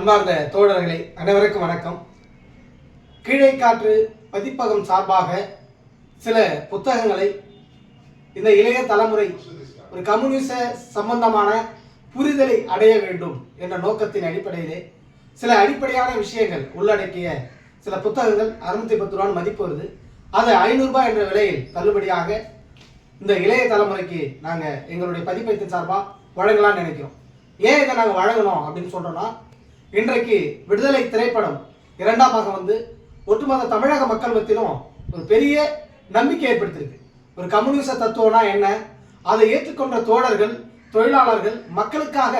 அன்பார்ந்த தோழர்களே அனைவருக்கும் வணக்கம். கீழே காற்று பதிப்பகம் சார்பாக சில புத்தகங்களை இந்த இளைய தலைமுறை ஒரு கம்யூனிச சம்பந்தமான புரிதலை அடைய வேண்டும் என்ற நோக்கத்தின் அடிப்படையிலே சில அடிப்படையான விஷயங்கள் உள்ளடக்கிய சில புத்தகங்கள் அறுநூத்தி பத்து ரூபான்னு மதிப்பு வருது. அது ஐநூறுரூபா என்ற விலையில் தள்ளுபடியாக இந்த இளைய தலைமுறைக்கு நாங்கள் எங்களுடைய பதிப்பகத்தின் சார்பாக வழங்கலாம்னு நினைக்கிறோம். ஏன் இதை நாங்கள் வழங்கணும் அப்படின்னு சொல்கிறோன்னா இன்றைக்கு விடுதலை திரைப்படம் இரண்டாம் பாகம் வந்து ஒட்டுமொத்த தமிழக மக்கள் மத்தியிலும் ஒரு பெரிய நம்பிக்கை ஏற்படுத்தியிருக்கு. ஒரு கம்யூனிச தத்துவம்னா என்ன? அதை ஏற்றுக்கொண்ட தோழர்கள் தொழிலாளர்கள் மக்களுக்காக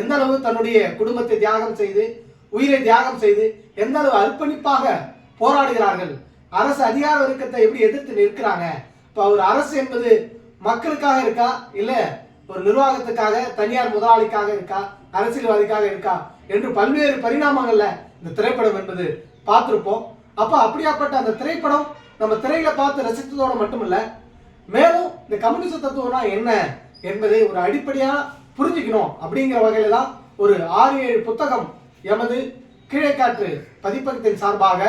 எந்த அளவு தன்னுடைய குடும்பத்தை தியாகம் செய்து உயிரை தியாகம் செய்து எந்த அளவு அர்ப்பணிப்பாக போராடுகிறார்கள்? அரசு அதிகார வர்க்கத்தை எப்படி எதிர்த்து நிற்கிறாங்க? இப்போ ஒரு அரசு என்பது மக்களுக்காக இருக்கா? இல்லை ஒரு நிர்வாகத்துக்காக தனியார் முதலாளிக்காக இருக்கா? அரசியல்வாதிக்காக இருக்கா? என்று பல்வேறு பரிணாமங்கள்ல இந்த திரைப்படம் என்பது பார்த்திருப்போம். அப்ப அப்படியாப்பட்ட அந்த திரைப்படம் நம்ம திரையில பார்த்து ரசித்ததோடு மட்டுமல்ல மேலும் இந்த கம்யூனிச தத்துவம்னா என்ன என்பதை ஒரு அடிப்படையா புரிஞ்சுக்கணும் அப்படிங்கிற வகையில தான் ஒரு ஆறு ஏழு புத்தகம் எமது கீழைக்காற்று பதிப்பகத்தின் சார்பாக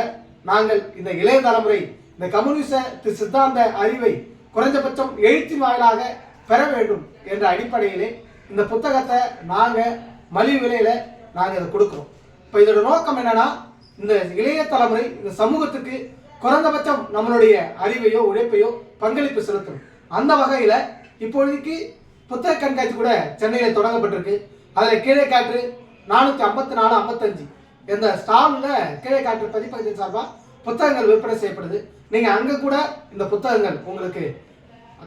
நாங்கள் இந்த இளைய தலைமுறை இந்த கம்யூனிச சித்தாந்த அறிவை குறைந்தபட்சம் எழுத்தின் வாயிலாக பெற வேண்டும் என்ற அடிப்படையிலே இந்த புத்தகத்தை நாங்கள் மலிவு விலையில நாங்கள் இதை கொடுக்குறோம். இப்போ இதோட நோக்கம் என்னன்னா இந்த இளைய தலைமுறை இந்த சமூகத்துக்கு குறைந்தபட்சம் நம்மளுடைய அறிவையோ உழைப்பையோ பங்களிப்பு செலுத்தணும் அந்த வகையில் இப்பொழுதுக்கு புத்தக கண்காட்சி கூட சென்னையில் தொடங்கப்பட்டிருக்கு. அதில் கீழே காற்று நானூற்றி ஐம்பத்தி நாலு ஐம்பத்தஞ்சு. இந்த ஸ்டாலில் கீழே காற்று பதிப்பகத்தின் சார்பாக புத்தகங்கள் விற்பனை செய்யப்படுது. நீங்கள் அங்கே கூட இந்த புத்தகங்கள் உங்களுக்கு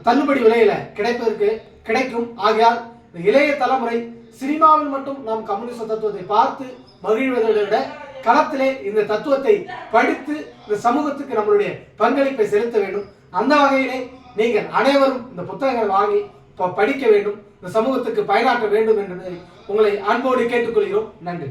தள்ளுபடி விலையில் கிடைப்பதற்கு கிடைக்கும். ஆகையால் இந்த இளைய தலைமுறை சினிமாவில் மட்டும் நாம் கம்யூனிச தத்துவத்தை பார்த்து மகிழ்வதை விட களத்திலே இந்த தத்துவத்தை படித்து இந்த சமூகத்துக்கு நம்மளுடைய பங்களிப்பை செலுத்த வேண்டும். அந்த வகையிலே நீங்கள் அனைவரும் இந்த புத்தகங்களை வாங்கி ப- படிக்க வேண்டும். இந்த சமூகத்துக்கு பயனாற்ற வேண்டும் என்று உங்களை அன்போடு கேட்டுக்கொள்கிறோம். நன்றி.